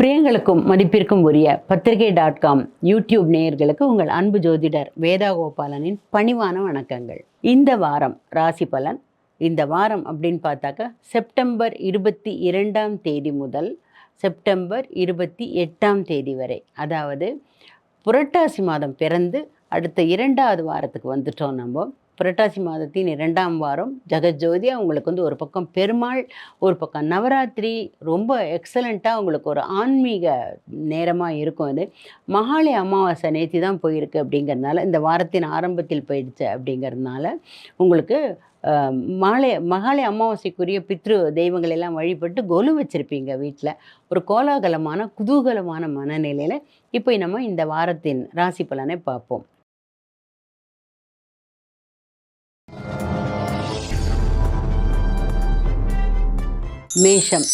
பிரியங்களுக்கும் மதிப்பிற்கும் உரிய பத்திரிகை டாட் காம் யூடியூப் நேயர்களுக்கு உங்கள் அன்பு ஜோதிடர் வேதா கோபாலனின் பணிவான வணக்கங்கள். இந்த வாரம் ராசி பலன்? இந்த வாரம் அப்படின்னு பார்த்தாக்கா செப்டம்பர் இருபத்தி இரண்டாம் தேதி முதல் செப்டம்பர் இருபத்தி எட்டாம் தேதி வரை. அதாவது புரட்டாசி மாதம் பிறந்து அடுத்த இரண்டாவது வாரத்துக்கு வந்துட்டோம் நம்ம. புரட்டாசி மாதத்தின் இரண்டாம் வாரம் ஜெகஜோதியாக உங்களுக்கு வந்து ஒரு பக்கம் பெருமாள் ஒரு பக்கம் நவராத்திரி. ரொம்ப எக்ஸலண்ட்டாக உங்களுக்கு ஒரு ஆன்மீக நேரமாக இருக்கும் அது மகாலய அமாவாசை நேத்தி தான் போயிருக்கு அப்படிங்கிறதுனால இந்த வாரத்தின் ஆரம்பத்தில் போயிடுச்சு அப்படிங்கிறதுனால உங்களுக்கு மாலை மகாலய அமாவாசைக்குரிய பித்ரு தெய்வங்கள் எல்லாம் வழிபட்டு கொலு வச்சுருப்பீங்க வீட்டில் ஒரு கோலாகலமான குதூகலமான மனநிலையில். இப்போ நம்ம இந்த வாரத்தின் ராசி பலனை பார்ப்போம். மேஷம்.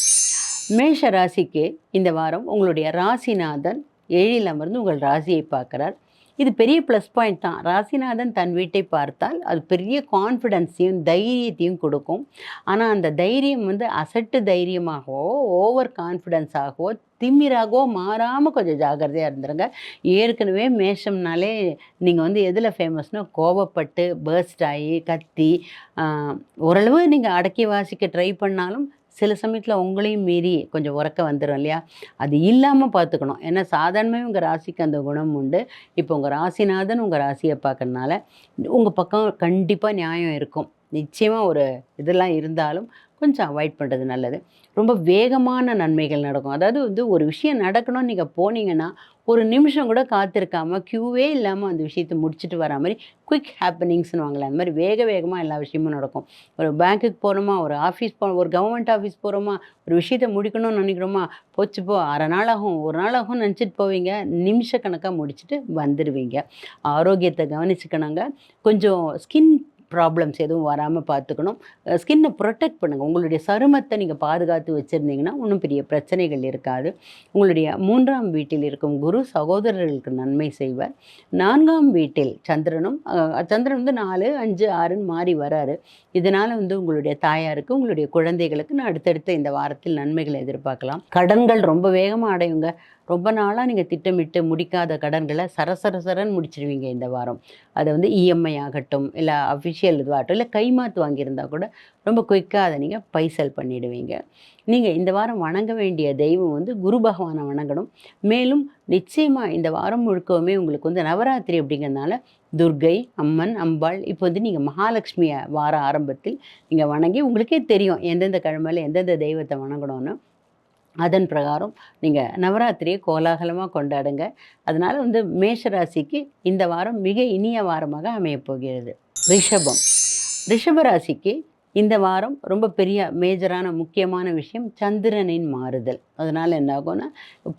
மேஷ ராசிக்கு இந்த வாரம் உங்களுடைய ராசிநாதன் ஏழில் அமர்ந்து உங்கள் ராசியை பார்க்குறார். இது பெரிய ப்ளஸ் பாயிண்ட் தான். ராசிநாதன் தன் வீட்டை பார்த்தால் அது பெரிய கான்ஃபிடென்ஸையும் தைரியத்தையும் கொடுக்கும். ஆனால் அந்த தைரியம் வந்து அசட்டு தைரியமாகவோ ஓவர் கான்ஃபிடென்ஸாகவோ திமிராகவோ மாறாமல் கொஞ்சம் ஜாக்கிரதையாக இருந்துருங்க. ஏற்கனவே மேஷம்னாலே நீங்கள் வந்து எதில் ஃபேமஸ்னால் கோபப்பட்டு பர்ஸ்ட் ஆகி கத்தி ஓரளவு நீங்கள் அடக்கி வாசிக்க ட்ரை பண்ணாலும் சில சமயத்தில் உங்களையும் மீறி கொஞ்சம் உறக்க வந்துடும் இல்லையா? அது இல்லாமல் பார்த்துக்கணும் ஏன்னா சாதாரணமே உங்கள் ராசிக்கு அந்த குணம் உண்டு. இப்போ உங்கள் ராசிநாதன் உங்கள் ராசியை பார்க்கறனால உங்கள் பக்கம் கண்டிப்பாக நியாயம் இருக்கும். நிச்சயமாக ஒரு இதெல்லாம் இருந்தாலும் கொஞ்சம் அவாய்ட் பண்ணுறது நல்லது. ரொம்ப வேகமான நன்மைகள் நடக்கும். அதாவது வந்து ஒரு விஷயம் நடக்கணும்னு நீங்கள் போனீங்கன்னா ஒரு நிமிஷம் கூட காத்திருக்காம க்யூவே இல்லாமல் அந்த விஷயத்தை முடிச்சுட்டு வர மாதிரி குயிக் ஹாப்பனிங்ஸ்னு வாங்கலாம் அந்த மாதிரி வேக வேகமாக எல்லா விஷயமும் நடக்கும். ஒரு பேங்க்குக்கு போகிறோமா ஒரு ஆஃபீஸ் போ ஒரு கவர்மெண்ட் ஆஃபீஸ் போகிறோமா ஒரு விஷயத்தை முடிக்கணும்னு நினைக்கிறோமா போச்சு போ அரை நாள் ஆகும் ஒரு நாள் ஆகும் நினச்சிட்டு போவீங்க. நிமிஷ கணக்காக முடிச்சுட்டு வந்துடுவீங்க ஆரோக்கியத்தை கவனிச்சுக்கணுங்க. கொஞ்சம் ஸ்கின் ப்ராப்ளம்ஸ் எதுவும் வராமல் பார்த்துக்கணும். ஸ்கின்னை ப்ரொடெக்ட் பண்ணுங்கள் உங்களுடைய சருமத்தை நீங்கள் பாதுகாத்து வச்சுருந்தீங்கன்னா ஒன்றும் பெரிய பிரச்சனைகள் இருக்காது. உங்களுடைய மூன்றாம் வீட்டில் இருக்கும் குரு சகோதரர்களுக்கு நன்மை செய்வார். நான்காம் வீட்டில் சந்திரனும் சந்திரன் வந்து நாலு அஞ்சு ஆறுன்னு மாறி வராரு. இதனால் வந்து உங்களுடைய தாயாருக்கு உங்களுடைய குழந்தைகளுக்கு நான் அடுத்தடுத்த இந்த வாரத்தில் நன்மைகளை எதிர்பார்க்கலாம். கடன்கள் ரொம்ப வேகமாக அடையுங்க. ரொம்ப நாளாக நீங்கள் திட்டமிட்டு முடிக்காத கடன்களை சரசரசரன் முடிச்சிருவீங்க இந்த வாரம். அதை வந்து இஎம்ஐ ஆகட்டும் இல்லை அஃபிஷியல் இதுவாகட்டும் இல்லை கைமாத்து வாங்கியிருந்தா கூட ரொம்ப குயிக்காக அதை நீங்கள் பைசல் பண்ணிடுவீங்க. நீங்கள் இந்த வாரம் வணங்க வேண்டிய தெய்வம் வந்து குரு பகவானை வணங்கணும். மேலும் நிச்சயமாக இந்த வாரம் முழுக்கவுமே உங்களுக்கு வந்து நவராத்திரி அப்படிங்கிறதுனால துர்கை அம்மன் அம்பாள் இப்போ வந்து நீங்கள் மகாலட்சுமியை வார ஆரம்பத்தில் நீங்கள் வணங்கி உங்களுக்கே தெரியும் எந்தெந்த கிழமையில் எந்தெந்த தெய்வத்தை வணங்கணும்னு. அதன் பிரகாரம் நீங்கள் நவராத்திரியை கோலாகலமாக கொண்டாடுங்க. அதனால் வந்து மேஷ ராசிக்கு இந்த வாரம் மிக இனிய வாரமாக அமையப் போகிறது. ரிஷபம். ரிஷபராசிக்கு இந்த வாரம் ரொம்ப பெரிய மேஜரான முக்கியமான விஷயம் சந்திரனின் மாறுதல். அதனால் என்ன ஆகும்னா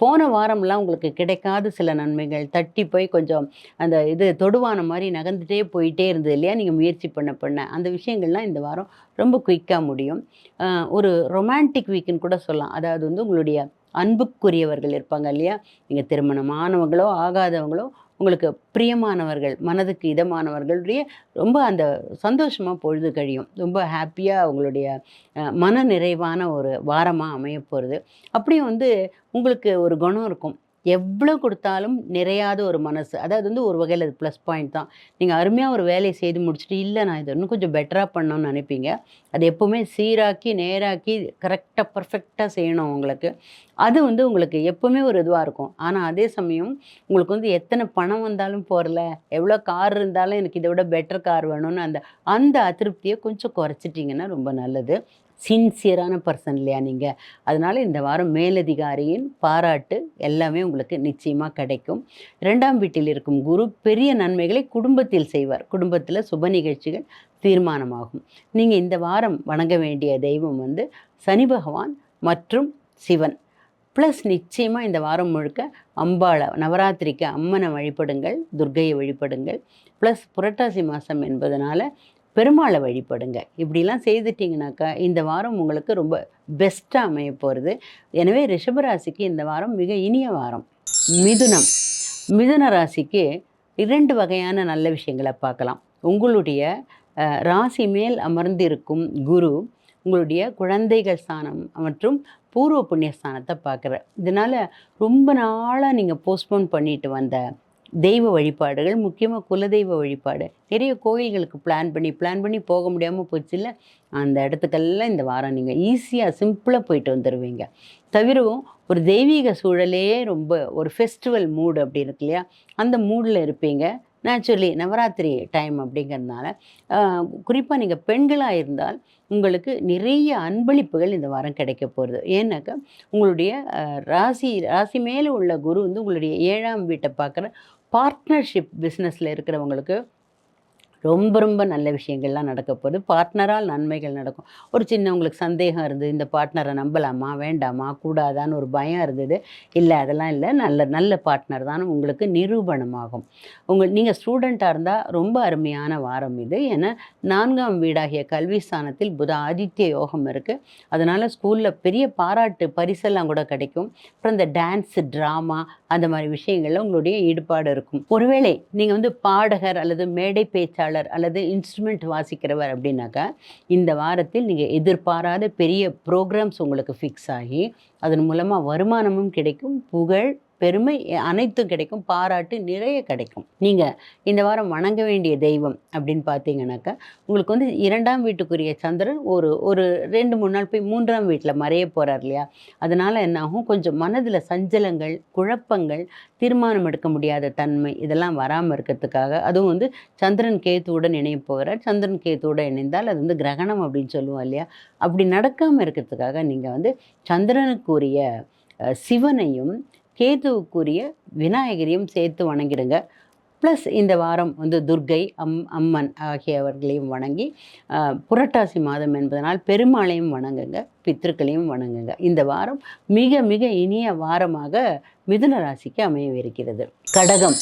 போன வாரம்லாம் உங்களுக்கு கிடைக்காத சில நன்மைகள் தட்டி போய் கொஞ்சம் அந்த இது தொடுவான மாதிரி நகர்ந்துட்டே போயிட்டே இருந்தது இல்லையா? நீங்கள் முயற்சி பண்ண பண்ண. அந்த விஷயங்கள்லாம் இந்த வாரம் ரொம்ப குயிக்காக முடியும். ஒரு ரொமான்டிக் வீக்குன்னு கூட சொல்லலாம். அதாவது வந்து உங்களுடைய அன்புக்குரியவர்கள் இருப்பாங்க இல்லையா? நீங்கள் திருமணமானவங்களோ ஆகாதவங்களோ உங்களுக்கு பிரியமானவர்கள் மனதுக்கு இதமானவர்களுடைய ரொம்ப அந்த சந்தோஷமாக பொழுது கழியும். ரொம்ப ஹாப்பியாக உங்களுடைய மன நிறைவான ஒரு வாரமாக அமைய போகிறது அப்படியும் வந்து உங்களுக்கு ஒரு குணம் இருக்கும். எவ்வளோ கொடுத்தாலும் நிறையாத ஒரு மனசு. அதாவது வந்து ஒரு வகையில் அது ப்ளஸ் பாயிண்ட் தான். நீங்கள் அருமையாக ஒரு வேலையை செய்து முடிச்சுட்டு இல்லை நான் இதை இன்னும் கொஞ்சம் பெட்டராக பண்ணணும்னு நினைப்பீங்க. அது எப்போவுமே சீராக்கி நேராக்கி கரெக்டாக பர்ஃபெக்டாக செய்யணும் உங்களுக்கு. அது வந்து உங்களுக்கு எப்போவுமே ஒரு இதுவாக இருக்கும். ஆனால் அதே சமயம் உங்களுக்கு வந்து எத்தனை பணம் வந்தாலும் போகிறல எவ்வளோ கார் இருந்தாலும் எனக்கு இதை விட பெட்டர் கார் வேணும்னு அந்த அந்த அதிருப்தியை கொஞ்சம் குறைச்சிட்டிங்கன்னா ரொம்ப நல்லது. சின்சியரான பர்சன் இல்லையா நீங்கள் அதனால் இந்த வாரம் மேலதிகாரியின் பாராட்டு எல்லாமே உங்களுக்கு நிச்சயமாக கிடைக்கும். இரண்டாம் வீட்டில் இருக்கும் குரு பெரிய நன்மைகளை குடும்பத்தில் செய்வார். குடும்பத்தில் சுப நிகழ்ச்சிகள் தீர்மானமாகும். நீங்கள் இந்த வாரம் வணங்க வேண்டிய தெய்வம் வந்து சனி பகவான் மற்றும் சிவன். ப்ளஸ் நிச்சயமாக இந்த வாரம் முழுக்க அம்பாளை நவராத்திரிக்கு அம்மனை வழிபடுங்கள் துர்கையை வழிபடுங்கள். ப்ளஸ் புரட்டாசி மாதம் என்பதனால பெருமாளை வழிபடுங்க. இப்படிலாம் செய்துட்டிங்கனாக்கா இந்த வாரம் உங்களுக்கு ரொம்ப பெஸ்ட்டாக அமைய போகிறது எனவே ரிஷபராசிக்கு இந்த வாரம் மிக இனிய வாரம். மிதுனம். மிதுன ராசிக்கு இரண்டு வகையான நல்ல விஷயங்களை பார்க்கலாம். உங்களுடைய ராசி மேல் அமர்ந்திருக்கும் குரு உங்களுடைய குழந்தைகள் ஸ்தானம் மற்றும் பூர்வ புண்ணிய ஸ்தானத்தை பார்க்குற இதனால் ரொம்ப நாளாக நீங்கள் போஸ்ட்போன் பண்ணிட்டு வந்த தெய்வ வழிபாடுகள் முக்கியமாக குலதெய்வ வழிபாடு. நிறைய கோயில்களுக்கு பிளான் பண்ணி பிளான் பண்ணி போக முடியாமல் போச்சுல்ல? அந்த இடத்துக்கெல்லாம் இந்த வாரம் நீங்கள் ஈஸியாக சிம்பிளாக போயிட்டு வந்துடுவீங்க தவிரவும் ஒரு தெய்வீக சூழலையே ரொம்ப ஒரு ஃபெஸ்டிவல் மூடு அப்படி இருக்கு இல்லையா? அந்த மூடில் இருப்பீங்க. நேச்சுரலி நவராத்திரி டைம் அப்படிங்கிறதுனால குறிப்பாக நீங்கள் பெண்களாக இருந்தால் உங்களுக்கு நிறைய அன்பளிப்புகள் இந்த வாரம் கிடைக்க போகிறது ஏன்னாக்கா உங்களுடைய ராசி ராசி மேலே உள்ள குரு வந்து உங்களுடைய ஏழாம் வீட்டை பார்க்குற பார்ட்னர்ஷிப் பிஸ்னஸில் இருக்கிறவங்களுக்கு ரொம்ப ரொம்ப நல்ல விஷயங்கள்லாம் நடக்க போகுது. பார்ட்னரால் நன்மைகள் நடக்கும். ஒரு சின்ன உங்களுக்கு சந்தேகம் இருந்தது இந்த பார்ட்னரை நம்பலாமா வேண்டாமா கூடாதான்னு ஒரு பயம் இருந்தது. இல்லை அதெல்லாம் இல்லை. நல்ல நல்ல பார்ட்னர் தான். உங்களுக்கு நிரூபணமாகும். உங்கள் நீங்கள் ஸ்டூடெண்ட்டாக இருந்தால் ரொம்ப அருமையான வாரம் இது. ஏன்னா நான்காம் வீடாகிய கல்வி ஸ்தானத்தில் புத ஆதித்ய யோகம் இருக்குது அதனால் ஸ்கூலில் பெரிய பாராட்டு பரிசெல்லாம் கூட கிடைக்கும். அப்புறம் இந்த டான்ஸு ட்ராமா அந்த மாதிரி விஷயங்கள்ல உங்களுடைய ஈடுபாடு இருக்கும். ஒருவேளை நீங்கள் வந்து பாடகர் அல்லது மேடை பேச்சாளர் அல்லது இன்ஸ்ட்ருமெண்ட் வாசிக்கிறவர் அப்படின்னாக்கா இந்த வாரத்தில் நீங்கள் எதிர்பாராத பெரிய ப்ரோக்ராம்ஸ் உங்களுக்கு ஃபிக்ஸ் ஆகி அதன் மூலமாக வருமானமும் கிடைக்கும் புகழ் பெருமை அனைத்தும் கிடைக்கும் பாராட்டு நிறைய கிடைக்கும். நீங்கள் இந்த வாரம் வணங்க வேண்டிய தெய்வம் அப்படின்னு பார்த்தீங்கன்னாக்கா உங்களுக்கு வந்து இரண்டாம் வீட்டுக்குரிய சந்திரன் ஒரு ஒரு ரெண்டு மூணு நாள் போய் மூன்றாம் வீட்டில் மறைய போகிறார் இல்லையா? அதனால் என்னாகும் கொஞ்சம் மனதில் சஞ்சலங்கள் குழப்பங்கள் தீர்மானம் எடுக்க முடியாத தன்மை இதெல்லாம் வராமல் இருக்கிறதுக்காக அதுவும் வந்து சந்திரன் கேத்துவுடன் இணைய போகிறார். சந்திரன் கேத்துவுடன் இணைந்தால் அது வந்து கிரகணம் அப்படின்னு சொல்லுவோம் இல்லையா? அப்படி நடக்காமல் இருக்கிறதுக்காக நீங்கள் வந்து சந்திரனுக்குரிய சிவனையும் கேதுவுக்குரிய விநாயகரையும் சேர்த்து வணங்கிடுங்க. ப்ளஸ் இந்த வாரம் வந்து துர்க்கை அம் அம்மன் ஆகியவர்களையும் வணங்கி புரட்டாசி மாதம் என்பதனால் பெருமாளையும் வணங்குங்க பித்திருக்களையும் வணங்குங்க. இந்த வாரம் மிக மிக இனிய வாரமாக மிதுன ராசிக்கு அமையவிருக்கிறது. கடகம்.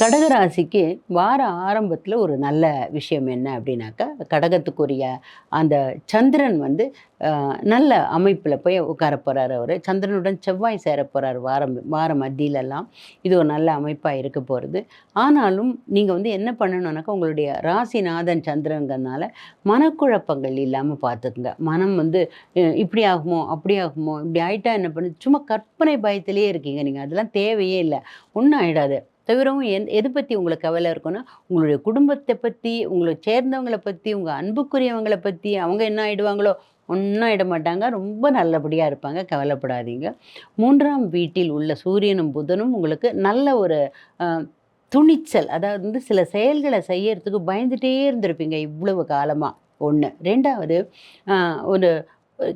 கடக ராசிக்கு வார ஆரம்பத்தில் ஒரு நல்ல விஷயம் என்ன அப்படின்னாக்கா கடகத்துக்குரிய அந்த சந்திரன் வந்து நல்ல அமைப்பில் போய் உட்கார போகிறார் அவர். சந்திரனுடன் செவ்வாய் சேர போகிறார் வாரம் வார மத்தியிலெல்லாம். இது ஒரு நல்ல அமைப்பாக இருக்க போகிறது ஆனாலும் நீங்கள் வந்து என்ன பண்ணணும்னாக்கா உங்களுடைய ராசிநாதன் சந்திரங்கிறதுனால மனக்குழப்பங்கள் இல்லாமல் பார்த்துக்குங்க. மனம் வந்து இப்படி ஆகுமோ அப்படி ஆகுமோ இப்படி ஆயிட்டா என்ன பண்ணு? சும்மா கற்பனை பயத்திலே இருக்கீங்க நீங்கள் அதெல்லாம் தேவையே இல்லை. ஒன்றும் ஆகிடாது தவிரவும் என் எது பற்றி உங்களுக்கு கவலை இருக்குன்னா உங்களுடைய குடும்பத்தை பற்றி உங்களை சேர்ந்தவங்களை பற்றி உங்கள் அன்புக்குரியவங்களை பற்றி அவங்க என்ன ஆகிடுவாங்களோ ஒன்றும் ஆயிட மாட்டாங்க. ரொம்ப நல்லபடியாக இருப்பாங்க. கவலைப்படாதீங்க. மூன்றாம் வீட்டில் உள்ள சூரியனும் புதனும் உங்களுக்கு நல்ல ஒரு துணிச்சல் அதாவது வந்து சில செயல்களை செய்யறதுக்கு பயந்துட்டே இருந்திருப்பீங்க இவ்வளவு காலமாக ஒன்று ரெண்டாவது ஒரு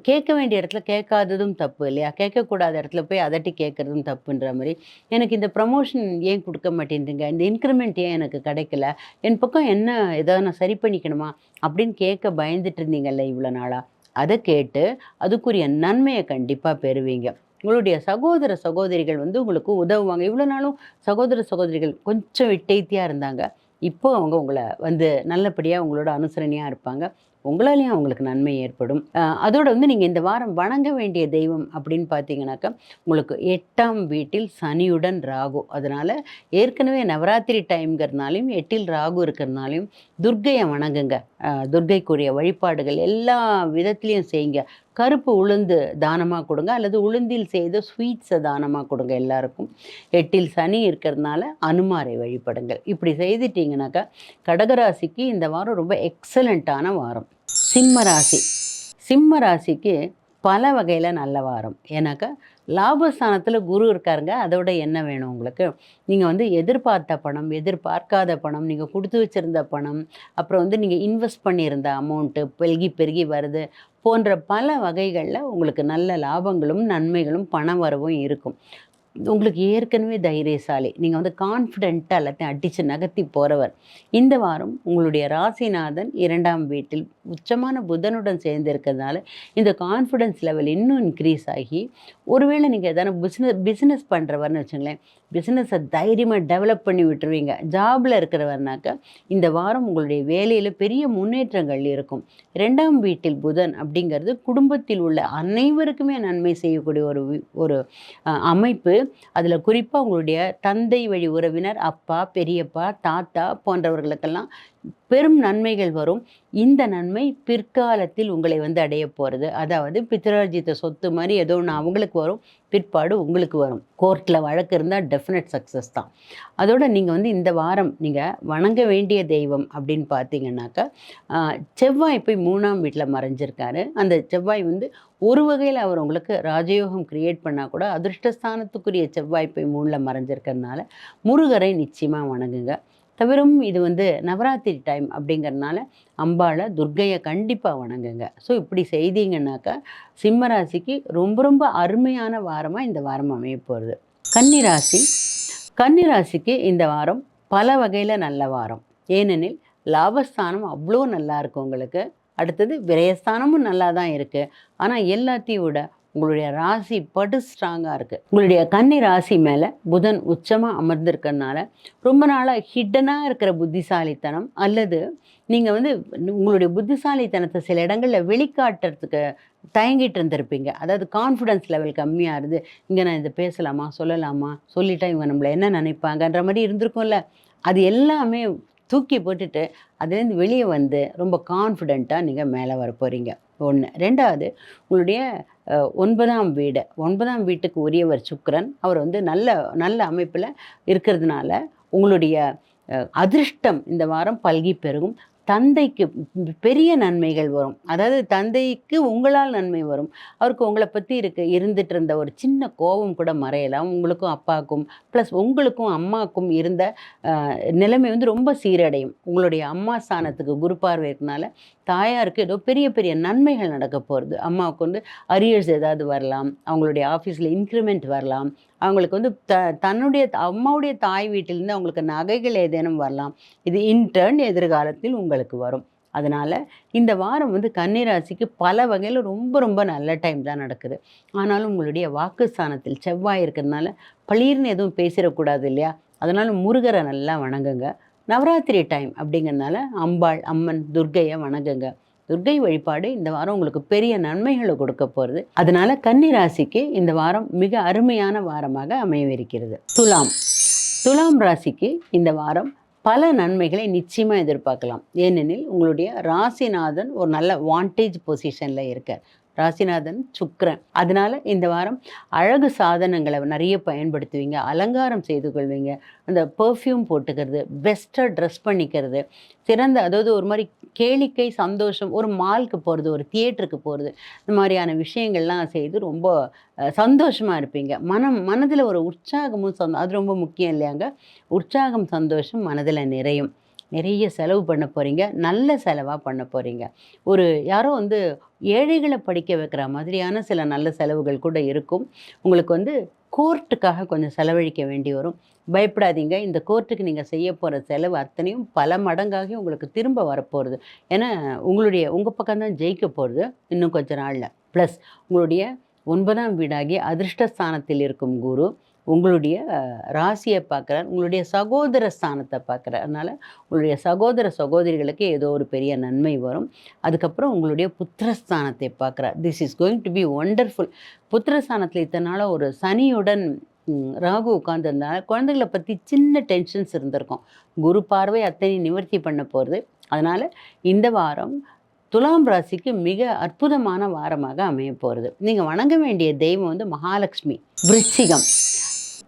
கேட்க வேண்டிய இடத்துல கேட்காததும் தப்பு இல்லையா? கேட்கக்கூடாத இடத்துல போய் அதட்டி கேட்குறதும் தப்புன்ற மாதிரி. எனக்கு இந்த ப்ரமோஷன் ஏன் கொடுக்க மாட்டேன்றீங்க இந்த இன்க்ரிமெண்ட் ஏன் எனக்கு கிடைக்கல? என் பக்கம் என்ன ஏதாவது நான் சரி பண்ணிக்கணுமா? அப்படின்னு கேட்க பயந்துட்டு இருந்தீங்கல்ல இவ்வளோ நாளாக அதை கேட்டு அதுக்குரிய நன்மையை கண்டிப்பாக பெறுவீங்க. உங்களுடைய சகோதர சகோதரிகள் வந்து உங்களுக்கு உதவுவாங்க. இவ்வளோ நாளும் சகோதர சகோதரிகள் கொஞ்சம் விட்டைத்தியாக இருந்தாங்க. இப்போ அவங்க உங்களை வந்து நல்லபடியாக உங்களோட அனுசரணையாக இருப்பாங்க. உங்களாலேயும் அவங்களுக்கு நன்மை ஏற்படும். அதோடு அதோட வந்து நீங்கள் இந்த வாரம் வணங்க வேண்டிய தெய்வம் அப்படின்னு பார்த்தீங்கன்னாக்கா உங்களுக்கு எட்டாம் வீட்டில் சனியுடன் ராகு. அதனால் ஏற்கனவே நவராத்திரி டைம்ங்கிறதுனாலையும் எட்டில் ராகு இருக்கிறதுனாலையும் துர்க்கையை வணங்குங்க. துர்க்கைக்குரிய வழிபாடுகள் எல்லா விதத்துலேயும் செய்யுங்க. கருப்பு உளுந்து தானமாக கொடுங்க அல்லது உளுந்தில் செய்த ஸ்வீட்ஸை தானமாக கொடுங்க எல்லாருக்கும். எட்டில் சனி இருக்கிறதுனால அனுமாரை வழிபடுங்கள். இப்படி செய்துட்டீங்கன்னாக்கா கடகராசிக்கு இந்த வாரம் ரொம்ப எக்ஸலண்ட்டான வாரம். சிம்ம ராசி. சிம்ம ராசிக்கு பல வகையில் நல்ல வாரம். ஏன்னாக்கா லாபஸ்தானத்தில் குரு இருக்காருங்க. அதோட என்ன வேணும் உங்களுக்கு? நீங்கள் வந்து எதிர்பார்த்த பணம் எதிர்பார்க்காத பணம் நீங்கள் கொடுத்து வச்சுருந்த பணம் அப்புறம் வந்து நீங்கள் இன்வெஸ்ட் பண்ணியிருந்த அமௌண்ட்டு பெருகி பெருகி வருது போன்ற பல வகைகளில் உங்களுக்கு நல்ல லாபங்களும் நன்மைகளும் பண வரவும் இருக்கும். உங்களுக்கு ஏற்கனவே தைரியசாலி. நீங்கள் வந்து கான்ஃபிடென்ட்டாக எல்லாத்தையும் அடித்து நகர்த்தி போகிறவர் இந்த வாரம் உங்களுடைய ராசிநாதன் இரண்டாம் வீட்டில் உச்சமான புதனுடன் சேர்ந்திருக்கிறதுனால இந்த கான்ஃபிடென்ஸ் லெவல் இன்னும் இன்க்ரீஸ் ஆகி ஒருவேளை நீங்கள் எதனா பிஸ்னஸ் பிஸ்னஸ் பண்ணுறவர்னு வச்சுங்களேன் பிஸ்னஸை தைரியமாக டெவலப் பண்ணி விட்டுருவீங்க. ஜாபில் இருக்கிறவர்னாக்கா இந்த வாரம் உங்களுடைய வேலையில் பெரிய முன்னேற்றங்கள் இருக்கும். ரெண்டாம் வீட்டில் புதன் அப்படிங்கிறது குடும்பத்தில் உள்ள அனைவருக்குமே நன்மை செய்யக்கூடிய ஒரு ஒரு அமைப்பு. அதில் குறிப்பாக உங்களுடைய தந்தை வழி உறவினர் அப்பா பெரியப்பா தாத்தா போன்றவர்களுக்கெல்லாம் பெரும் நன்மைகள் வரும். இந்த நன்மை பிற்காலத்தில் உங்களை வந்து அடைய போகிறது அதாவது பித்ரார்ஜித்த சொத்து மாதிரி ஏதோ ஒன்று அவங்களுக்கு வரும் பிற்பாடு உங்களுக்கு வரும். கோர்ட்டில் வழக்கு இருந்தால் டெஃபினட் சக்ஸஸ் தான். அதோட நீங்கள் வந்து இந்த வாரம் நீங்கள் வணங்க வேண்டிய தெய்வம் அப்படின்னு பார்த்தீங்கன்னாக்கா செவ்வாய் போய் மூணாம் வீட்டில் மறைஞ்சிருக்காரு. அந்த செவ்வாய் வந்து ஒரு வகையில் அவர் உங்களுக்கு ராஜயோகம் கிரியேட் பண்ணால் கூட அதிர்ஷ்டஸ்தானத்துக்குரிய செவ்வாய் போய் மூணில் மறைஞ்சிருக்கிறதுனால முருகரை நிச்சயமாக வணங்குங்க. தவிரும் இது வந்து நவராத்திரி டைம் அப்படிங்கிறதுனால அம்பாளை துர்க்கையை கண்டிப்பாக வணங்குங்க. ஸோ இப்படி செய்தீங்கன்னாக்கா சிம்மராசிக்கு ரொம்ப ரொம்ப அருமையான வாரமாக இந்த வாரம் அமைய போகிறது கன்னிராசி. கன்னிராசிக்கு இந்த வாரம் பல வகையில் நல்ல வாரம். ஏனெனில் லாபஸ்தானம் அவ்வளோ நல்லா இருக்கும் உங்களுக்கு. அடுத்தது விரயஸ்தானமும் நல்லா தான் இருக்குது ஆனால் எல்லாத்தையும் விட உங்களுடைய ராசி படு ஸ்ட்ராங்காக இருக்குது உங்களுடைய கன்னி ராசி மேலே புதன் உச்சமாக அமர்ந்திருக்கிறதுனால ரொம்ப நாளாக ஹிட்டனாக இருக்கிற புத்திசாலித்தனம் அல்லது நீங்கள் வந்து உங்களுடைய புத்திசாலித்தனத்தை சில இடங்களில் வெளிக்காட்டுறதுக்கு தயங்கிட்டு இருந்திருப்பீங்க. அதாவது கான்ஃபிடன்ஸ் லெவல் கம்மியாக இருந்து இங்கே நான் இதை பேசலாமா சொல்லலாமா சொல்லிட்டா இவங்க நம்மளை என்ன நினைப்பாங்கன்ற மாதிரி இருந்திருக்கும்ல. அது எல்லாமே தூக்கி போட்டுட்டு அதுலேருந்து வெளியே வந்து ரொம்ப கான்ஃபிடெண்ட்டாக நீங்கள் மேலே வர போகிறீங்க ஒன்று ரெண்டாவது உங்களுடைய ஒன்பதாம் வீடு. ஒன்பதாம் வீட்டுக்கு உரியவர் சுக்கரன். அவர் வந்து நல்ல நல்ல அமைப்பில் இருக்கிறதுனால உங்களுடைய அதிர்ஷ்டம் இந்த வாரம் பல்கி பெருகும். தந்தைக்கு பெரிய நன்மைகள் வரும். அதாவது தந்தைக்கு உங்களால் நன்மை வரும். அவருக்கு உங்களை பற்றி இருக்க இருந்துட்டு இருந்த ஒரு சின்ன கோபம் கூட மறையலாம். உங்களுக்கும் அப்பாவுக்கும் ப்ளஸ் உங்களுக்கும் அம்மாவுக்கும் இருந்த நிலைமை வந்து ரொம்ப சீரடையும். உங்களுடைய அம்மா ஸ்தானத்துக்கு குரு பார்வை இருக்கனால தாயாருக்கு ஏதோ பெரிய பெரிய நன்மைகள் நடக்க போகிறது அம்மாவுக்கு வந்து அரியர்ஸ் ஏதாவது வரலாம் அவங்களுடைய ஆஃபீஸில் இன்க்ரிமெண்ட் வரலாம் அவங்களுக்கு வந்து த தன்னுடைய அம்மாவுடைய தாய் வீட்டிலேருந்து அவங்களுக்கு நகைகள் ஏதேனும் வரலாம். இது இன்டர்ன் எதிர்காலத்தில் உங்களுக்கு வரும். அதனால் இந்த வாரம் வந்து கன்னிராசிக்கு பல வகையில் ரொம்ப ரொம்ப நல்ல டைம் தான் நடக்குது. ஆனாலும் உங்களுடைய வாக்குஸ்தானத்தில் செவ்வாய் இருக்கிறதுனால பளீர்னு எதுவும் பேசிடக்கூடாது இல்லையா? அதனால் முருகரை நல்லா வணங்குங்க. நவராத்திரி டைம் அப்படிங்கிறதுனால அம்பாள் அம்மன் துர்கையை வணங்குங்க. துர்க்கை வழிபாடு இந்த வாரம் உங்களுக்கு பெரிய நன்மைகளை கொடுக்க போகிறது அதனால கன்னி ராசிக்கு இந்த வாரம் மிக அருமையான வாரமாக அமையவிருக்கிறது. துலாம். துலாம் ராசிக்கு இந்த வாரம் பல நன்மைகளை நிச்சயமாக எதிர்பார்க்கலாம். ஏனெனில் உங்களுடைய ராசிநாதன் ஒரு நல்ல வாண்டேஜ் பொசிஷனில் இருக்கார். ராசிநாதன் சுக்ரன் அதனால இந்த வாரம் அழகு சாதனங்களை நிறைய பயன்படுத்துவீங்க. அலங்காரம் செய்து கொள்வீங்க. அந்த பர்ஃப்யூம் போட்டுக்கிறது பெஸ்ட்டாக ட்ரெஸ் பண்ணிக்கிறது சிறந்த அதாவது ஒரு மாதிரி கேளிக்கை சந்தோஷம் ஒரு மாலுக்கு போகிறது ஒரு தியேட்டருக்கு போகிறது இந்த மாதிரியான விஷயங்கள்லாம் செய்து ரொம்ப சந்தோஷமாக இருப்பீங்க. மனம் மனதில் ஒரு உற்சாகமும் சந்தோ அது ரொம்ப முக்கியம் இல்லையாங்க? உற்சாகம் சந்தோஷம் மனதில் நிறையும். நிறைய செலவு பண்ண போகிறீங்க நல்ல செலவாக பண்ண போகிறீங்க ஒரு யாரோ வந்து ஏழைகளை படிக்க வைக்கிற மாதிரியான சில நல்ல செலவுகள் கூட இருக்கும். உங்களுக்கு வந்து கோர்ட்டுக்காக கொஞ்சம் செலவழிக்க வேண்டி வரும். பயப்படாதீங்க. இந்த கோர்ட்டுக்கு நீங்கள் செய்ய போகிற செலவு அத்தனையும் பல மடங்காகி உங்களுக்கு திரும்ப வரப்போகிறது ஏன்னா உங்களுடைய உங்கள் பக்கம் தான் ஜெயிக்க போகிறது இன்னும் கொஞ்ச நாளில். ப்ளஸ் உங்களுடைய ஒன்பதாம் வீடாகி அதிர்ஷ்டஸ்தானத்தில் இருக்கும் குரு. உங்களுடைய ராசியை பார்க்குறார். உங்களுடைய சகோதர ஸ்தானத்தை பார்க்குறார். அதனால் உங்களுடைய சகோதர சகோதரிகளுக்கு ஏதோ ஒரு பெரிய நன்மை வரும். அதுக்கப்புறம் உங்களுடைய புத்திரஸ்தானத்தை பார்க்குறார். This is going to be wonderful புத்திரஸ்தானத்தில் இத்தனை ஒரு சனியுடன் ராகு உட்காந்துருந்தனால குழந்தைகளை பற்றி சின்ன டென்ஷன்ஸ் இருந்திருக்கும். குரு பார்வை அத்தனை நிவர்த்தி பண்ண போகிறது அதனால் இந்த வாரம் துலாம் ராசிக்கு மிக அற்புதமான வாரமாக அமைய போகிறது நீங்கள் வணங்க வேண்டிய தெய்வம் வந்து மகாலட்சுமி. விருச்சிகம்.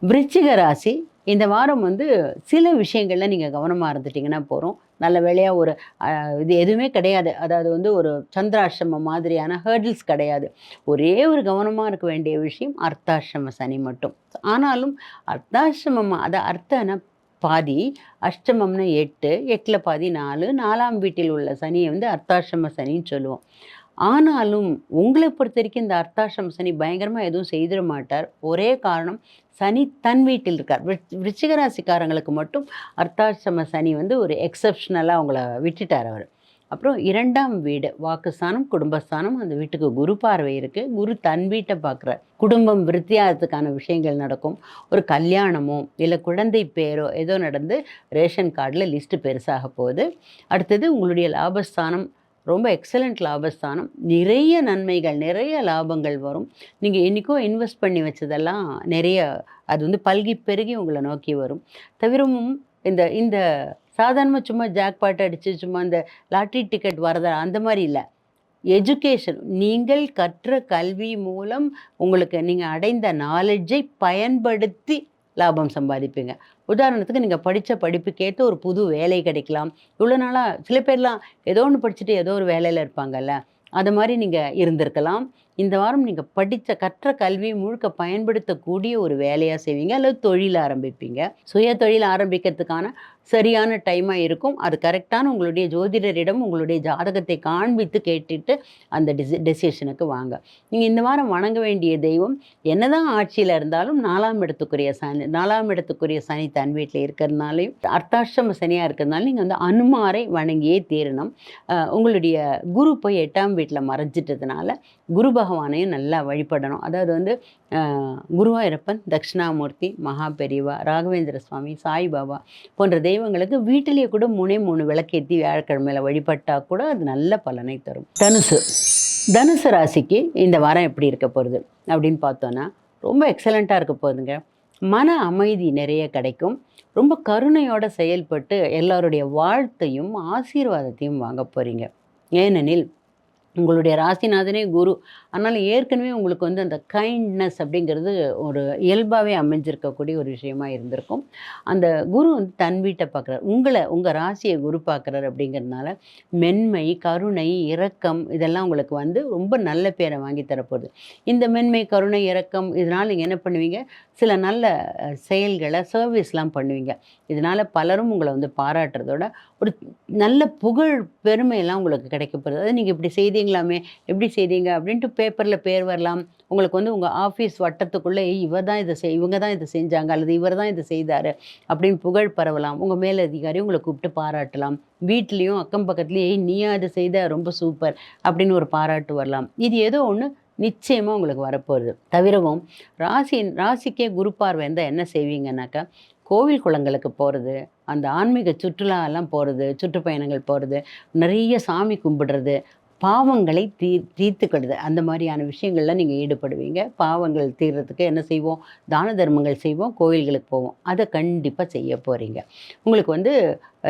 விருச்சிக ராசி இந்த வாரம் வந்து சில விஷயங்களில் நீங்கள் கவனமாக இருந்துட்டிங்கன்னா போகிறோம் நல்ல வேலையாக ஒரு இது எதுவுமே கிடையாது. அதாவது வந்து ஒரு சந்திராசிரம மாதிரியான ஹேர்டில்ஸ் கிடையாது. ஒரே ஒரு கவனமாக இருக்க வேண்டிய விஷயம் அர்த்தாசிரம சனி மட்டும். ஆனாலும் அர்த்தாசிரமம் அதை அர்த்தன பாதி அஷ்டமம்னா எட்டு எட்டில் பாதி நாலு நாலாம் வீட்டில் உள்ள சனியை வந்து அர்த்தாசிரம சனின்னு சொல்லுவோம். ஆனாலும் உங்களை பொறுத்த வரைக்கும் இந்த அர்த்தாசிரம சனி பயங்கரமாக எதுவும் செய்திட மாட்டார். ஒரே காரணம் சனி தன் வீட்டில் இருக்கார். விருச்சிகராசிக்காரங்களுக்கு மட்டும் அர்த்தாசிரம சனி வந்து ஒரு எக்ஸப்ஷனலாக அவங்கள விட்டுட்டார் அவர். அப்புறம் இரண்டாம் வீடு வாக்குஸ்தானம் குடும்பஸ்தானம் அந்த வீட்டுக்கு குரு பார்வை இருக்குது குரு தன் வீட்டை பார்க்குறார். குடும்பம் விருத்தியாகிறதுக்கான விஷயங்கள் நடக்கும். ஒரு கல்யாணமோ இல்லை குழந்தை பேரோ ஏதோ நடந்து ரேஷன் கார்டில் லிஸ்ட்டு பெருசாக போகுது. அடுத்தது உங்களுடைய லாபஸ்தானம் ரொம்ப எக்ஸலண்ட் லாபஸ்தானம். நிறைய நன்மைகள் நிறைய லாபங்கள் வரும். நீங்கள் என்றைக்கோ இன்வெஸ்ட் பண்ணி வச்சதெல்லாம் நிறைய அது வந்து பல்கி பெருகி உங்களை நோக்கி வரும். தவிரவும் இந்த இந்த சாதாரணமாக சும்மா ஜாக்பாட் அடித்து சும்மா இந்த லாட்ரி டிக்கெட் வரதா அந்த மாதிரி இல்லை. எஜுகேஷன் நீங்கள் கற்ற கல்வி மூலம் உங்களுக்கு நீங்கள் அடைந்த நாலெட்ஜை பயன்படுத்தி லாபம் சம்பாதிப்பீங்க. உதாரணத்துக்கு நீங்கள் படித்த படிப்புக்கேற்ற ஒரு புது வேலை கிடைக்கலாம். இவ்வளோ நாளாக சில பேர்லாம் ஏதோ ஒன்று படிச்சுட்டு ஏதோ ஒரு வேலையில் இருப்பாங்கல்ல. அது மாதிரி நீங்கள் இருந்திருக்கலாம். இந்த வாரம் நீங்கள் படித்த கற்ற கல்வியை முழுக்க பயன்படுத்தக்கூடிய ஒரு வேலையாக செய்வீங்க அல்லது தொழில் ஆரம்பிப்பீங்க. சுய தொழில் ஆரம்பிக்கிறதுக்கான சரியான டைமாக இருக்கும். அது கரெக்டான உங்களுடைய ஜோதிடரிடம் உங்களுடைய ஜாதகத்தை காண்பித்து கேட்டுட்டு அந்த டிசி டெசிஷனுக்கு வாங்க. நீங்கள் இந்த வாரம் வணங்க வேண்டிய தெய்வம் என்னதான் ஆட்சியில் இருந்தாலும் நாலாம் இடத்துக்குரிய சனி நாலாம் இடத்துக்குரிய சனி தன் வீட்டில் இருக்கிறதுனாலையும் அர்த்தாஷ்டம சனியாக இருக்கிறதுனால நீங்கள் வந்து அனுமாரை வணங்கியே தீரணும். உங்களுடைய குரு போய் எட்டாம் வீட்டில் மறைஞ்சிட்டதுனால குரு பகவானையும் நல்லா வழிபடணும். அதாவது வந்து குருவாயிரப்பன் தட்சிணாமூர்த்தி மகாபெரிவா ராகவேந்திர சுவாமி சாய்பாபா போன்ற தெய்வங்களுக்கு வீட்டிலேயே கூட மூணே மூணு விளக்கேற்றி வியாழக்கிழமையில் வழிபட்டால் கூட அது நல்ல பலனை தரும். தனுசு. தனுசு ராசிக்கு இந்த வாரம் எப்படி இருக்க போகிறது அப்படின்னு பார்த்தோன்னா ரொம்ப எக்ஸலண்ட்டாக இருக்க போகுதுங்க. மன அமைதி நிறைய கிடைக்கும். ரொம்ப கருணையோடு செயல்பட்டு எல்லாருடைய வாழ்த்தையும் ஆசீர்வாதத்தையும் வாங்க போகிறீங்க ஏனெனில் உங்களுடைய ராசிநாதனே குரு. அதனால் ஏற்கனவே உங்களுக்கு வந்து அந்த கைண்ட்னஸ் அப்படிங்கிறது ஒரு இயல்பாகவே அமைஞ்சிருக்கக்கூடிய ஒரு விஷயமா இருந்திருக்கும். அந்த குரு வந்து தன் வீட்டை பார்க்குறாரு. உங்களை உங்கள் ராசியை குரு பார்க்குறாரு அப்படிங்கிறதுனால மென்மை கருணை இரக்கம் இதெல்லாம் உங்களுக்கு வந்து ரொம்ப நல்ல பேரை வாங்கி தரப்போகுது. இந்த மென்மை கருணை இரக்கம் இதனால் நீங்கள் என்ன பண்ணுவீங்க? சில நல்ல செயல்களை சர்வீஸ்லாம் பண்ணுவீங்க. இதனால் பலரும் உங்களை வந்து பாராட்டுறதோட ஒரு நல்ல புகழ் பெருமையெல்லாம் உங்களுக்கு கிடைக்கப்படுது அதாவது நீங்கள் இப்படி செய்தீங்களாமே எப்படி செய்தீங்க அப்படின்ட்டு பேப்பரில் பேர் வரலாம். உங்களுக்கு வந்து உங்கள் ஆஃபீஸ் வட்டத்துக்குள்ளே "ஏய், இவ தான் இதை செய் இவங்க தான் இதை செஞ்சாங்க அல்லது இவர் தான் இதை செய்தார் அப்படின்னு புகழ் பரவலாம். உங்கள் மேலதிகாரி உங்களை கூப்பிட்டு பாராட்டலாம். வீட்லேயும் அக்கம் பக்கத்துலேயும் ஏய் நீயா இதை செய்த ரொம்ப சூப்பர் அப்படின்னு ஒரு பாராட்டு வரலாம். இது ஏதோ ஒன்று நிச்சயமாக உங்களுக்கு வரப்போகுது. தவிரவும் ராசி ராசிக்கே குரு பார்வை இருந்தால் என்ன செய்வீங்கன்னாக்கா கோவில் குளங்களுக்கு போகிறது அந்த ஆன்மீக சுற்றுலாலாம் போகிறது சுற்றுப்பயணங்கள் போகிறது நிறைய சாமி கும்பிடுறது பாவங்களை தீ தீர்த்துக்கிடுது அந்த மாதிரியான விஷயங்கள்லாம் நீங்கள் ஈடுபடுவீங்க. பாவங்கள் தீர்றதுக்கு என்ன செய்வோம்? தான தர்மங்கள் செய்வோம் கோயில்களுக்கு போவோம். அதை கண்டிப்பாக செய்ய போகிறீங்க உங்களுக்கு வந்து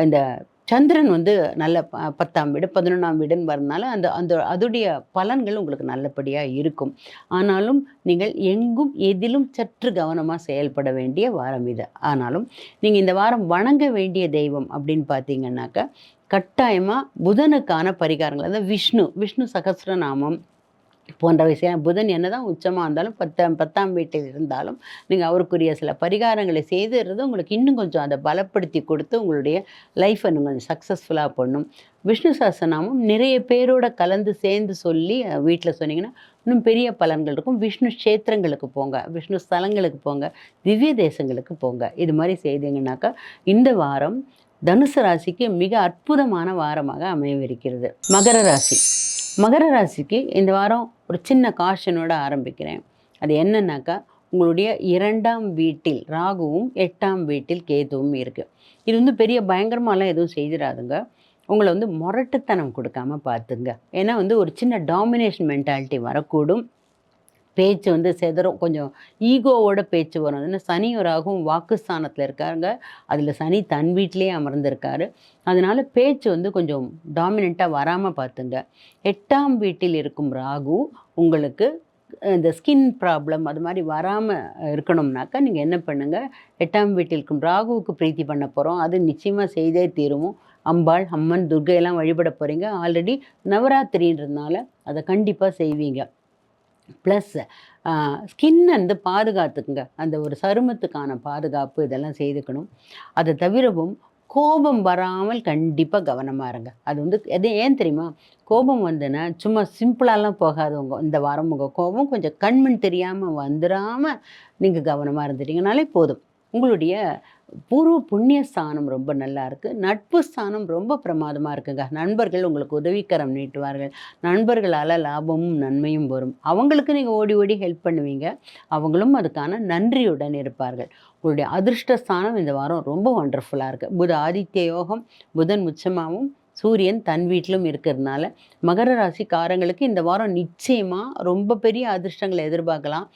இந்த சந்திரன் வந்து நல்ல ப- பத்தாம் வீடு பதினொன்றாம் வீடுன்னு வரனால அந்த அந்த அதுடைய பலன்கள் உங்களுக்கு நல்லபடியாக இருக்கும். ஆனாலும் நீங்கள் எங்கும் எதிலும் சற்று கவனமாக செயல்பட வேண்டிய வாரம் இது. ஆனாலும் நீங்கள் இந்த வாரம் வணங்க வேண்டிய தெய்வம் அப்படின்னு பார்த்தீங்கன்னாக்கா கட்டாயமாக புதனுக்கான பரிகாரங்கள் அதாவது விஷ்ணு விஷ்ணு சகசிரநாமம் போன்ற விஷயம். புதன் என்னதான் உச்சமாக இருந்தாலும் பத்தாம் பத்தாம் வீட்டில் இருந்தாலும் நீங்கள் அவருக்குரிய சில பரிகாரங்களை செய்துறது உங்களுக்கு இன்னும் கொஞ்சம் அதை பலப்படுத்தி கொடுத்து உங்களுடைய லைஃப்பை நீங்கள் கொஞ்சம் சக்ஸஸ்ஃபுல்லாக பண்ணும். விஷ்ணு சஹஸ்ரநாமம் நிறைய பேரோட கலந்து சேர்ந்து சொல்லி வீட்டில் சொன்னீங்கன்னா இன்னும் பெரிய பலன்கள் இருக்கும். விஷ்ணு க்ஷேத்திரங்களுக்கு போங்க. விஷ்ணு ஸ்தலங்களுக்கு போங்க. திவ்ய தேசங்களுக்கு போங்க. இது மாதிரி செய்தீங்கன்னாக்கா இந்த வாரம் தனுசு ராசிக்கு மிக அற்புதமான வாரமாக அமையவிருக்கிறது. மகர ராசி. மகர ராசிக்கு இந்த வாரம் ஒரு சின்ன காஷனோட ஆரம்பிக்கிறேன். அது என்னன்னாக்கா உங்களுடைய இரண்டாம் வீட்டில் ராகுவும் எட்டாம் வீட்டில் கேதுவும் இருக்குது இது வந்து பெரிய பயங்கரமாலாம் எதுவும் செய்திடாதுங்க உங்களை வந்து முரட்டுத்தனம் கொடுக்காம பார்த்துங்க. ஏன்னா வந்து ஒரு சின்ன டாமினேஷன் மென்டாலிட்டி வரக்கூடும். பேச்சு வந்து செதறும். கொஞ்சம் ஈகோவோட பேச்சு வரும். ஏன்னா ஒரு ராகும் வாக்குஸ்தானத்தில் இருக்காங்க அதில் சனி தன் வீட்டிலேயே அமர்ந்திருக்காரு. அதனால் பேச்சு வந்து கொஞ்சம் டாமினண்ட்டாக வராமல் பார்த்துங்க. எட்டாம் வீட்டில் இருக்கும் ராகு உங்களுக்கு இந்த ஸ்கின் ப்ராப்ளம் அது மாதிரி வராமல் இருக்கணும்னாக்கா நீங்கள் என்ன பண்ணுங்கள் எட்டாம் வீட்டில் இருக்கும் ராகுவுக்கு பிரீத்தி பண்ண போகிறோம் அது நிச்சயமாக செய்தே தீருவோம். அம்பாள் அம்மன் துர்கையெல்லாம் வழிபட போகிறீங்க ஆல்ரெடி நவராத்திரின்றதுனால அதை கண்டிப்பாக செய்வீங்க. ப்ளஸ் ஸ்கின் வந்து பாதுகாத்துக்குங்க. அந்த ஒரு சருமத்துக்கான பாதுகாப்பு இதெல்லாம் செய்துக்கணும். அதை தவிரவும் கோபம் வராமல் கண்டிப்பாக கவனமாக இருங்க. அது வந்து எது ஏன் தெரியுமா? கோபம் வந்துன்னா சும்மா சிம்பிளாலாம் போகாது உங்கள் இந்த வாரம் உங்கள் கோபம் கொஞ்சம் கண்மண் தெரியாமல் வந்துடாமல் நீங்கள் கவனமாக இருந்துட்டீங்கனாலே போதும். உங்களுடைய பூர்வ புண்ணிய ஸ்தானம் ரொம்ப நல்லா இருக்குது நட்பு ஸ்தானம் ரொம்ப பிரமாதமாக இருக்குங்க. நண்பர்கள் உங்களுக்கு உதவிக்கரம் நீட்டுவார்கள். நண்பர்களால் லாபமும் நன்மையும் வரும். அவங்களுக்கு நீங்கள் ஓடி ஓடி ஹெல்ப் பண்ணுவீங்க. அவங்களும் அதுக்கான நன்றியுடன் இருப்பார்கள். உங்களுடைய அதிர்ஷ்ட ஸ்தானம் இந்த வாரம் ரொம்ப ஒண்டர்ஃபுல்லாக இருக்குது புத ஆதித்ய யோகம் புதன் உச்சமாகவும் சூரியன் தன் வீட்டிலும் இருக்கிறதுனால மகர ராசிக்காரங்களுக்கு இந்த வாரம் நிச்சயமாக ரொம்ப பெரிய அதிர்ஷ்டங்களை எதிர்பார்க்கலாம்.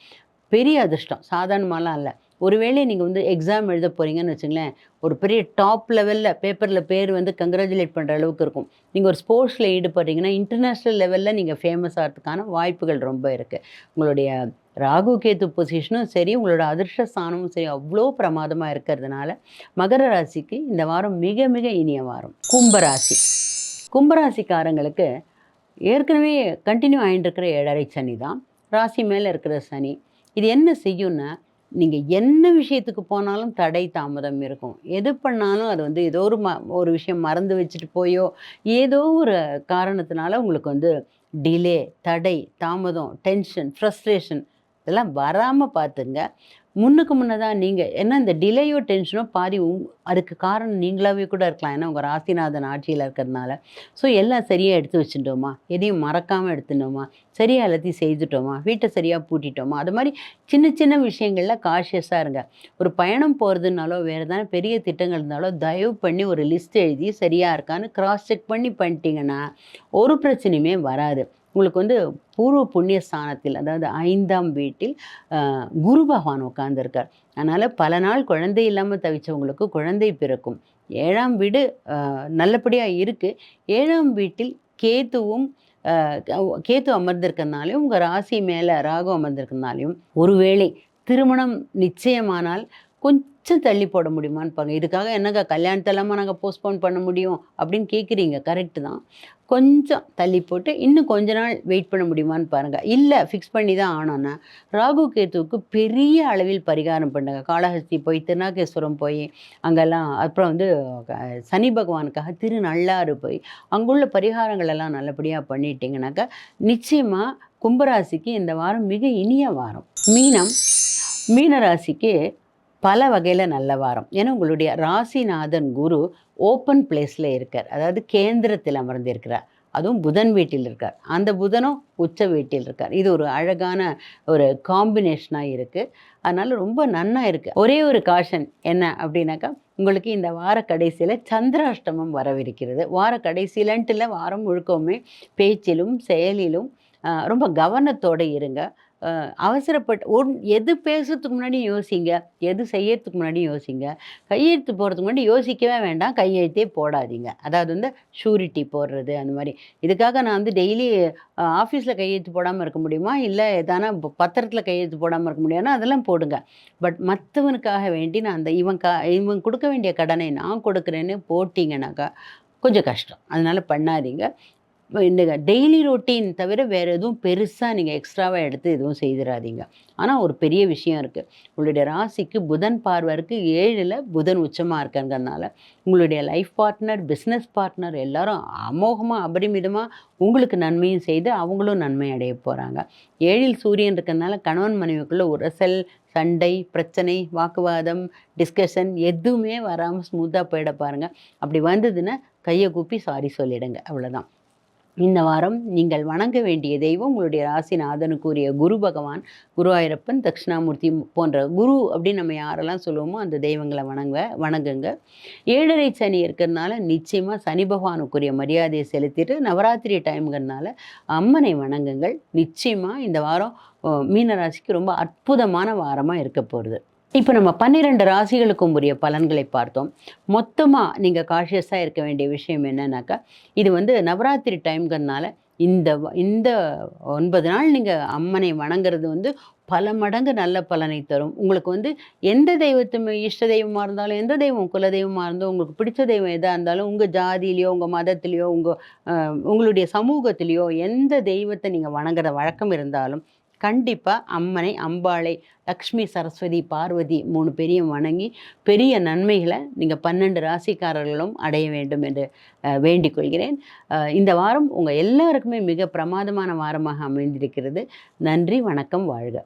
பெரிய அதிர்ஷ்டம். சாதாரணமாலாம் இல்லை ஒருவேளை நீங்கள் வந்து எக்ஸாம் எழுத போகிறீங்கன்னு வச்சுங்களேன் ஒரு பெரிய டாப் லெவலில் பேப்பரில் பேர் வந்து கங்க்ராச்சுலேட் பண்ணுற அளவுக்கு இருக்கும். நீங்கள் ஒரு ஸ்போர்ட்ஸில் ஈடுபடுறீங்கன்னா இன்டர்நேஷ்னல் லெவலில் நீங்கள் ஃபேமஸ் ஆகிறதுக்கான வாய்ப்புகள் ரொம்ப இருக்குது உங்களுடைய ராகு கேத்து பொசிஷனும் சரி உங்களோட அதிர்ஷ்ட ஸ்தானமும் சரி அவ்வளோ பிரமாதமாக இருக்கிறதுனால மகர ராசிக்கு இந்த வாரம் மிக மிக இனிய வாரம். கும்பராசி கும்பராசிக்காரங்களுக்கு ஏற்கனவே கண்டினியூ ஆகிட்டு இருக்கிற ஏழரை சனி தான். ராசி மேலே இருக்கிற சனி. இது என்ன செய்யும்னா நீங்கள் என்ன விஷயத்துக்கு போனாலும் தடை தாமதம் இருக்கும். எது பண்ணாலும் அது வந்து ஏதோ ஒரு ம ஒரு விஷயம் மறந்து வச்சுட்டு போயோ ஏதோ ஒரு காரணத்தினால உங்களுக்கு வந்து டிலே தடை தாமதம் டென்ஷன் ஃப்ரஸ்ட்ரேஷன் இதெல்லாம் வராமல் பார்த்துங்க. முன்னுக்கு முன்னதாக நீங்கள் ஏன்னா இந்த டிலேயோ டென்ஷனோ பாதி உங் அதுக்கு காரணம் நீங்களாகவே கூட இருக்கலாம். ஏன்னா உங்கள் ராசிநாதன் ஆட்சியில் இருக்கிறதுனால. ஸோ எல்லாம் சரியாக எடுத்து வச்சுட்டோமா? எதையும் மறக்காமல் எடுத்துட்டோமா? சரியாக எல்லாத்தையும் செய்துட்டோமா? வீட்டை சரியாக பூட்டிட்டோமா? அது மாதிரி சின்ன சின்ன விஷயங்களில் காஷியஸாக இருங்க. ஒரு பயணம் போகிறதுனாலோ வேறு எதாவது பெரிய திட்டங்கள் இருந்தாலோ தயவு பண்ணி ஒரு லிஸ்ட் எழுதி சரியாக இருக்கான்னு கிராஸ் செக் பண்ணி பண்ணிட்டீங்கன்னா ஒரு பிரச்சனையுமே வராது. உங்களுக்கு வந்து பூர்வ புண்ணிய ஸ்தானத்தில் அதாவது ஐந்தாம் வீட்டில் குரு பகவான் உட்கார்ந்துருக்கார். அதனால் பல நாள் குழந்தை இல்லாமல் தவிச்சவங்களுக்கு குழந்தை பிறக்கும். ஏழாம் வீடு நல்லபடியாக இருக்குது ஏழாம் வீட்டில் கேத்துவும் கேத்து அமர்ந்திருக்கிறதுனாலையும் உங்கள் ராசி மேலே ராகம் அமர்ந்திருக்கிறதுனாலையும் ஒருவேளை திருமணம் நிச்சயமானால் கொஞ்சம் தள்ளி போட முடியுமான்னு இதுக்காக என்னங்க கல்யாணத்தெல்லாமா நாங்கள் போஸ்ட்போன் பண்ண முடியும்? அப்படின்னு கேட்குறீங்க கரெக்டு தான். கொஞ்சம் தள்ளி போட்டு இன்னும் கொஞ்ச நாள் வெயிட் பண்ண முடியுமான்னு பாருங்கள் இல்லை ஃபிக்ஸ் பண்ணி தான் ஆனோன்னா ராகு கேத்துவுக்கு பெரிய அளவில் பரிகாரம் பண்ணுங்க. காளஹஸ்தி போய் திருநாகேஸ்வரம் போய் அங்கெல்லாம் அப்புறம் வந்து சனி பகவானுக்காக திருநள்ளாறு போய் அங்குள்ள பரிகாரங்கள் எல்லாம் நல்லபடியாக பண்ணிட்டீங்கன்னாக்கா நிச்சயமாக கும்பராசிக்கு இந்த வாரம் மிக இனிய வாரம். மீனம் மீனராசிக்கு பல வகையில் நல்ல வாரம். ஏன்னா உங்களுடைய ராசிநாதன் குரு ஓப்பன் பிளேஸில் இருக்கார். அதாவது கேந்திரத்தில் அமர்ந்திருக்கிறார். அதுவும் புதன் வீட்டில் இருக்கார். அந்த புதனும் உச்ச வீட்டில் இருக்கார். இது ஒரு அழகான ஒரு காம்பினேஷனாக இருக்குது அதனால் ரொம்ப நன்னா இருக்குது ஒரே ஒரு காஷன் என்ன அப்படின்னாக்கா உங்களுக்கு இந்த வார கடைசியில் சந்திராஷ்டமம் வரவிருக்கிறது. வார கடைசியிலன்ட்டு இல்லை வாரம் முழுக்கவுமே பேச்சிலும் செயலிலும் ரொம்ப கவனத்தோடு இருங்க. அவசரப்பட்டு ஒன் எது பேசுறதுக்கு முன்னாடி யோசிங்க எது செய்யறதுக்கு முன்னாடி யோசிங்க. கையெழுத்து போகிறதுக்கு முன்னாடி யோசிக்கவே வேண்டாம் கையெழுத்தே போடாதீங்க. அதாவது வந்து ஷூரிட்டி போடுறது அந்த மாதிரி. இதுக்காக நான் வந்து டெய்லி ஆஃபீஸில் கையெழுத்து போடாமல் இருக்க முடியுமா? இல்லை எதானா பத்திரத்தில் கையெழுத்து போடாமல் இருக்க முடியும்னா அதெல்லாம் போடுங்க. பட் மற்றவனுக்காக வேண்டி நான் அந்த இவன் கா இவன் கொடுக்க வேண்டிய கடனை நான் கொடுக்குறேன்னு போட்டிங்கனாக்கா கொஞ்சம் கஷ்டம். அதனால் பண்ணாதீங்க. இந்த டெய்லி ரொட்டீன் தவிர வேறு எதுவும் பெருசாக நீங்கள் எக்ஸ்ட்ராவாக எடுத்து எதுவும் செய்திடாதீங்க ஆனால் ஒரு பெரிய விஷயம் இருக்குது உங்களுடைய ராசிக்கு புதன் பார்வருக்கு ஏழில் புதன் உச்சமாக இருக்கிறதுனால உங்களுடைய லைஃப் பார்ட்னர் பிஸ்னஸ் பார்ட்னர் எல்லாரும் அமோகமாக அபரிமிதமாக உங்களுக்கு நன்மையும் செய்து அவங்களும் நன்மை அடைய போகிறாங்க ஏழில் சூரியன் இருக்கிறதுனால கணவன் மனைவிக்குள்ள உரசல் சண்டை பிரச்சனை வாக்குவாதம் டிஸ்கஷன் எதுவுமே வராமல் ஸ்மூத்தாக போயிட பாருங்கள் அப்படி வந்ததுன்னா கையை கூப்பி சாரி சொல்லிடுங்க. அவ்வளோதான் இந்த வாரம் நீங்கள் வணங்க வேண்டிய தெய்வம் உங்களுடைய ராசிநாதனுக்குரிய குரு பகவான் குருவாயூரப்பன் தட்சிணாமூர்த்தி போன்ற குரு அப்படின்னு நம்ம யாரெல்லாம் சொல்லுவோமோ அந்த தெய்வங்களை வணங்க வணங்குங்க. ஏழரை சனி இருக்கிறதுனால நிச்சயமாக சனி பகவானுக்குரிய மரியாதையை செலுத்திட்டு நவராத்திரி டைம்ங்கிறதுனால அம்மனை வணங்குங்கள். நிச்சயமாக இந்த வாரம் மீனராசிக்கு ரொம்ப அற்புதமான வாரமாக இருக்க போகிறது இப்போ நம்ம பன்னிரெண்டு ராசிகளுக்கும் உரிய பலன்களை பார்த்தோம். மொத்தமாக நீங்கள் காஷியஸாக இருக்க வேண்டிய விஷயம் என்னன்னாக்கா இது வந்து நவராத்திரி டைம்ங்கிறதுனால இந்த இந்த ஒன்பது நாள் நீங்கள் அம்மனை வணங்குறது வந்து பல மடங்கு நல்ல பலனை தரும். உங்களுக்கு வந்து எந்த தெய்வத்துமே இஷ்ட தெய்வமாக இருந்தாலும் எந்த தெய்வம் குல தெய்வமாக இருந்தோ உங்களுக்கு பிடிச்ச தெய்வம் எதாக இருந்தாலும் உங்கள் ஜாதியிலையோ உங்கள் மதத்துலேயோ உங்கள் உங்களுடைய சமூகத்திலேயோ எந்த தெய்வத்தை நீங்கள் வணங்குற வழக்கம் இருந்தாலும் கண்டிப்பாக அம்மனை அம்பாளை லக்ஷ்மி சரஸ்வதி பார்வதி மூணு பேரையும் வணங்கி பெரிய நன்மைகளை நீங்கள் பன்னெண்டு ராசிக்காரர்களும் அடைய வேண்டும் என்று வேண்டிக் கொள்கிறேன். இந்த வாரம் உங்கள் எல்லாருக்குமே மிக பிரமாதமான வாரமாக அமைந்திருக்கிறது. நன்றி வணக்கம் வாழ்க.